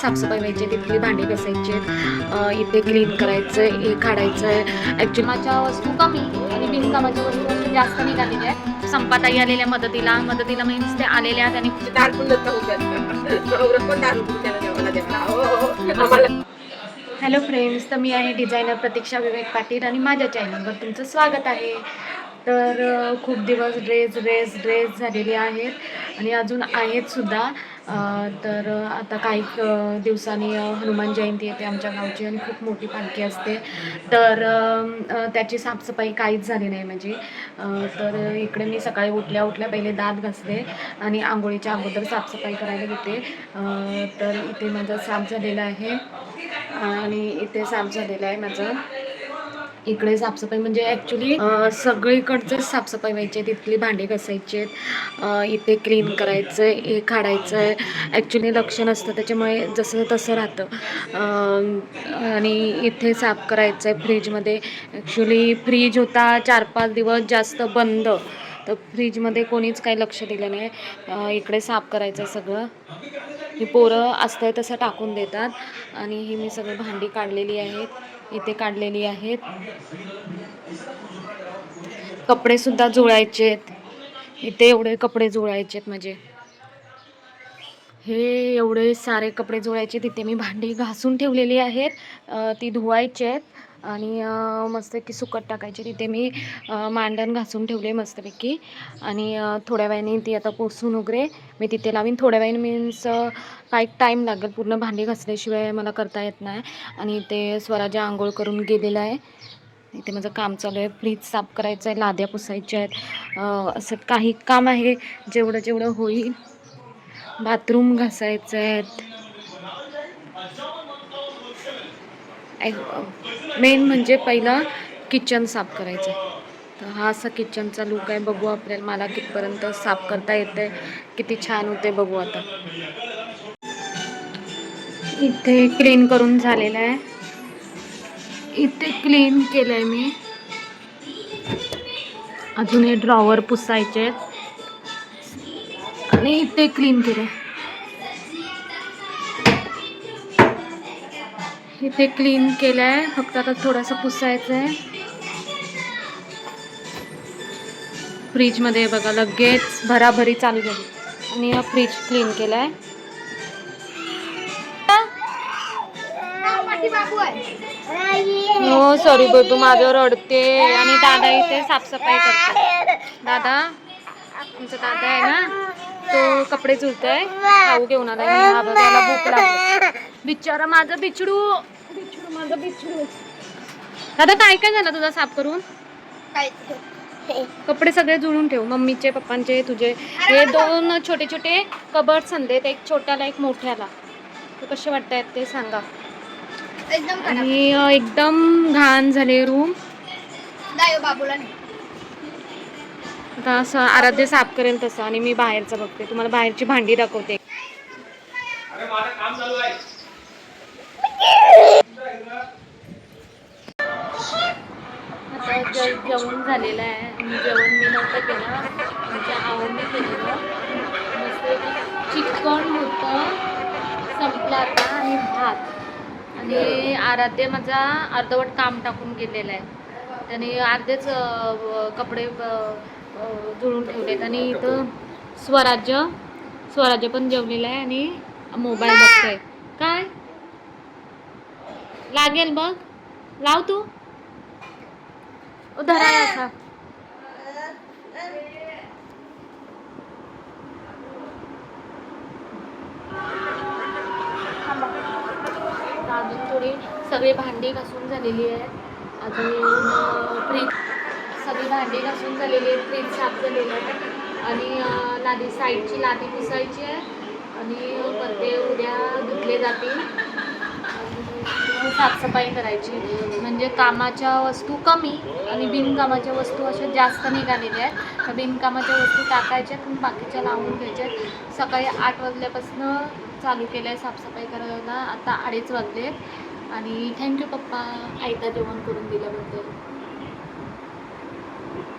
साफसफाई व्हायची तिथली भांडी घासायची इथे क्लीन करायचं आहे हे काढायचं. आहे ॲक्च्युली माझ्या वस्तू कमी आणि बिनकामाच्या वस्तू जास्त निघालेल्या आहेत. संपाताई आलेल्या मदतीला मदतीला मीन्स ते आलेल्या त्यांनी दार पण दत्त हॅलो फ्रेंड्स तर मी आहे डिझायनर प्रतीक्षा विवेक पाटील आणि माझ्या चॅनलवर तुमचं स्वागत आहे. तर खूप दिवस ड्रेस ड्रेस ड्रेस झालेले आहेत आणि अजून आहेत सुद्धा. तर आता काही दिवसांनी हनुमान जयंती येते आमच्या गावची आणि खूप मोठी पालखी असते. तर त्याची साफसफाई काहीच झाली नाही म्हणजे तर इकडे मी सकाळी उठल्या उठल्या पहिले दात घासले आणि आंघोळीच्या अगोदर साफसफाई करायला घेते. तर इथे माझं साफ झालेलं आहे. आणि इथे साफ झालेलं आहे माझं. इकडे साफसफाई म्हणजे ॲक्च्युली सगळीकडचं साफसफाई व्हायची आहे तिथली भांडी घासायची आहेत इथे क्लीन करायचं आहे हे काढायचं. आहे ॲक्च्युली लक्ष नसतं त्याच्यामुळे जसं तसं राहतं. आणि इथे साफ करायचं आहे फ्रीजमध्ये. ॲक्च्युली फ्रीज होता चार पाच दिवस जास्त बंद. तर फ्रीजमध्ये कोणीच काही लक्ष दिलं नाही. इकडे साफ करायचं आहे सगळं. ही पोरं असतंय तसं टाकून देतात. आणि ही मी सगळी भांडी काढलेली आहेत. इथे काढलेली आहेत. कपडे सुद्धा जुळायचे आहेत. इथे एवढे कपडे जुळायचे आहेत म्हणजे हे एवढे सारे कपडे जुळायचे तिथे मी भांडी घासून ठेवलेली आहेत. ती धुवायची आहेत. आणि मस्तपैकी सुकट टाकायची. तिथे मी मांडण घासून ठेवले मस्तपैकी. आणि थोड्या वेळाने ती आता पुसून वगैरे मी तिथे लावीन. थोड्या वेळाने मीन्स काही टाईम लागेल? पूर्ण भांडी घासल्याशिवाय मला करता येत नाही. आणि ते स्वराज्य आंघोळ करून गेलेलं आहे. इथे माझं काम चालू आहे. फ्रीज साफ करायचं आहे. लाद्या पुसायच्या आहेत. असं काही काम आहे. जेवढं जेवढं होईल. बाथरूम घासायचं आहेत. मेन म्हणजे पहिलं किचन साफ करायचं. आहे तर हा असा किचनचा लुक आहे. बघू आपल्याला मला कितपर्यंत साफ करता येते किती छान होते बघू आता. इथे क्लीन करून झालेलं आहे. इथे क्लीन केलं आहे मी. अजून हे ड्रॉवर पुसायचे आहेत आणि इथे क्लीन केलं इथे क्लीन केलं आहे फक्त आता थोडंसं पुसायचं आहे फ्रीजमध्ये बघा लगेच भराभरी चालू झाली. आणि हा फ्रीज क्लीन केला आहे हो सॉरी तू माझ्यावर रडते आणि दादा इथे साफसफाई करते दादा तुमचा दादा आहे ना? तो कपडे धुतोय. खाऊ घेऊन आला बघायला भूक लागली. बिचारा माझं बिछडू. बिछडू माझं बिछडू. दादा काय काय झालं तुझा साफ करून? कपडे सगळे जुळून ठेव. मम्मीचे पप्पांचे तुझे. हे दोन छोटे छोटे कबर्ड संदेत एक छोट्याला एक मोठ्याला. ते कसे वाटतायत ते सांगा. एकदम आणि एकदम घाण झाले रूम. दायो बाबूला नाही. आता असं आराध्य साफ करेल तसं आणि मी बाहेरचं बघते. तुम्हाला बाहेरची भांडी दाखवते. आता जेवण झालेलं आहे. आणि जेवण मी नव्हतं केलं. म्हणजे आवडीने केलेलं. मस्त चिकन होतं. संपलं आता आणि भात. आणि आराध्य माझा अर्धवट काम टाकून गेलेला आहे. त्याने अर्धेच कपडे जुळून ठेवलेत. आणि इथं स्वराज्य स्वराज्य पण जेवलेलं आहे आणि मोबाईल बघतोय. काय? लागेल बघ. लाव तू. धरा असा अजून थोडी सगळी भांडी घासून झालेली आहे. अजून फ्रीज सगळी भांडी घासून झालेली आहे फ्रीज साफ झालेलं आहे. आणि लादी साईडची लादी पुसायची आहे. आणि पत्ते उद्या धुतले जातील. आणि साफसफाई करायची. म्हणजे कामाच्या वस्तू कमी आणि बिनकामाच्या वस्तू अशा जास्त निघालेल्या आहेत. त्या बिनकामाच्या वस्तू टाकायच्या आणि बाकीच्या लावून घ्यायच्या सकाळी आठ वाजल्यापासून चालू केलं आहे साफसफाई करायला. आता अडीच वाजले आणि थँक्यू पप्पा. आयता जेवण करून दिल्याबद्दल.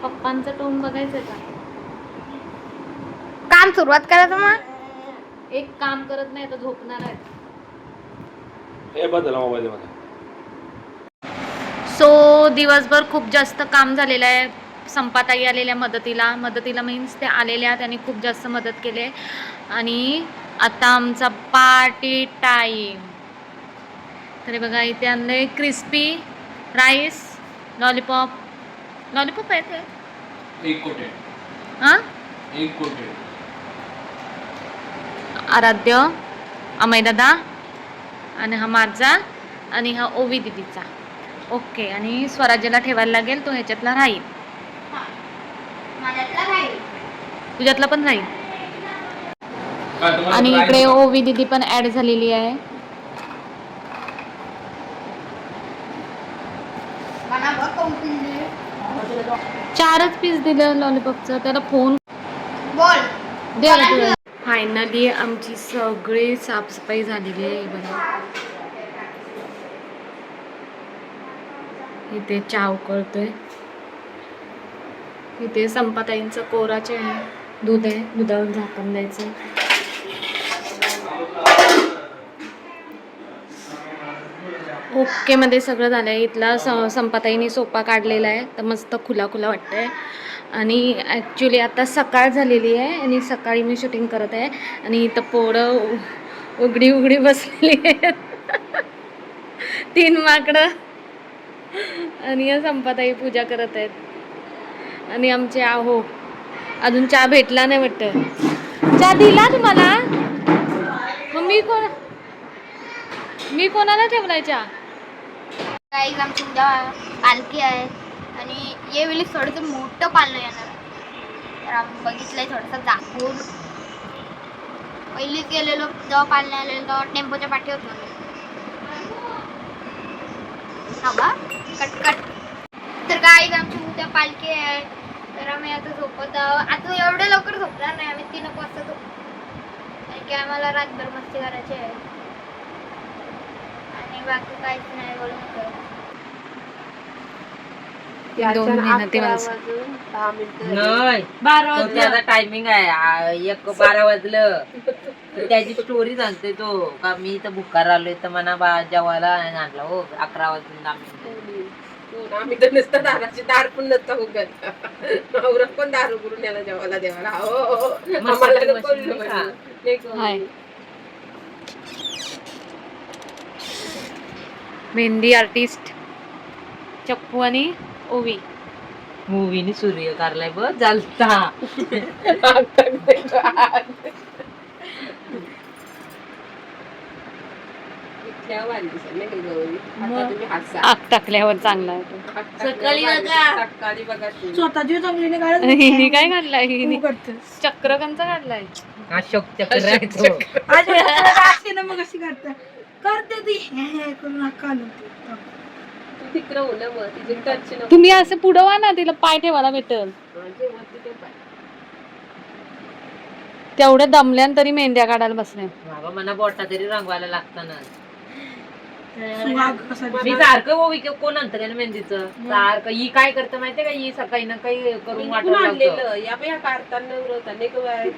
पप्पांचं टोन बघायचं का? काम सुरुवात करायचं मग एक काम करत नाही तर झोपणार आहेत. हे बदल मोबाईलमध्ये सो दिवसभर खूप जास्त काम झालेलं आहे. संपाताई आलेल्या मदतीला. मदतीला मीन्स ते आलेल्या त्यांनी खूप जास्त मदत केली आहे. आणि आता आमचा पार्टी टाईम तर हे बघा इथे आणले क्रिस्पी राईस लॉलीपॉप लॉलीपॉप आहे ते एक कोटे. हां? एक कोटे. आराध्य अमयदादा आणि हा माझा आणि हा ओवी दिदीचा. ओके आणि स्वराज्याला ठेवायला लागेल तो ह्याच्यातला राहील. तुझ्यातला पण राहील. आणि इकडे ओवी दिदी पण ऍड झालेली आहे. चारच पीस दिलं लॉलीपॉपचं त्याला फोन द्या फायनली आमची सगळी साफसफाई झालेली आहे. बघा. इथे चहा करतोय. इथे संपाताईंचं कोराचे आहे. दूध आहे. दुधावर झाकण द्यायचं. ओकेमध्ये सगळं झालं आहे इथला स संपाताईने सोपा काढलेला आहे. तर मस्त खुला खुला वाटतं आहे आणि ॲक्च्युली आता सकाळ झालेली आहे आणि सकाळी मी शूटिंग करत आहे. आणि इथं पोरं उ- उघडी उघडी बसलेली आहेत. तीन माकडं. आणि या संपाताई पूजा करत आहेत. आणि आमचे आहो. अजून चहा भेटला नाही वाटतं. चहा दिला तुम्हाला? मग मी कोण मी कोणाला ठेवलाय चहा? काही आमची उद्या पालखी आहे. आणि यावेळी थोडंसं मोठं पालन येणार. तर आम्ही बघितलंय थोडंसं दाखवून. पहिलीच गेलेलो जेव्हा पालन आलेलो तेव्हा टेम्पोच्या पाठी होतो. हा तर काही आमची उद्या पालखी आहे. तर आम्ही आता झोपत आहोत. आता एवढं लवकर झोपणार नाही आम्ही तीन वाजता झोपतो कारण की आम्हाला रातभर मस्ती करायची आहे. बाकी काहीच नाही नाही तो त्याचा टायमिंग आहे. आ, एक बारा वाजलं. तर त्याची स्टोरी सांगते तो. का मी इथं भुकार आलोय तर म्हणा बा जेवायला आणला हो. अकरा वाजून दहा मिनिटं. आम्ही तर नुसतं दाराची दार पण नसतं उघडत. नवरा पण दारू करून याला जेवायला देवाला हो हो. आम्हाला नको करू. हाय. मेहंदी आर्टिस्ट चप्पू आणि ओवी मूवीनी सूर्य कारलाय बघ चालता. आग टाकल्यावर चांगला आहे सकाळी बघा. बघा तो. हिने काय काढलाय हिने करतेस चक्र कंचा काढलाय अशोक चक्र आहे तो. आज ना मग कशी करते करते ती. हे करून अक्का आलं ते. तू तिकडं ना मग, तिची टच नको. तुम्ही असं पुढं वा ना तिला पाय ठेवायला भेटल. पाय. तेवढ्या दमल्यान तरी मेहंद्या काढायला बसल्या बाबा मला बोटा तरी रंगवायला लागताना सुहाग कसा मी सारखं ओवी कोण अंतर मेहंदीचं. सारखं ही काय करतं माहितीये का? ही सकाळी ना काही करून वाटत या बाई, हा काढताना नवरवता नाही का बाय?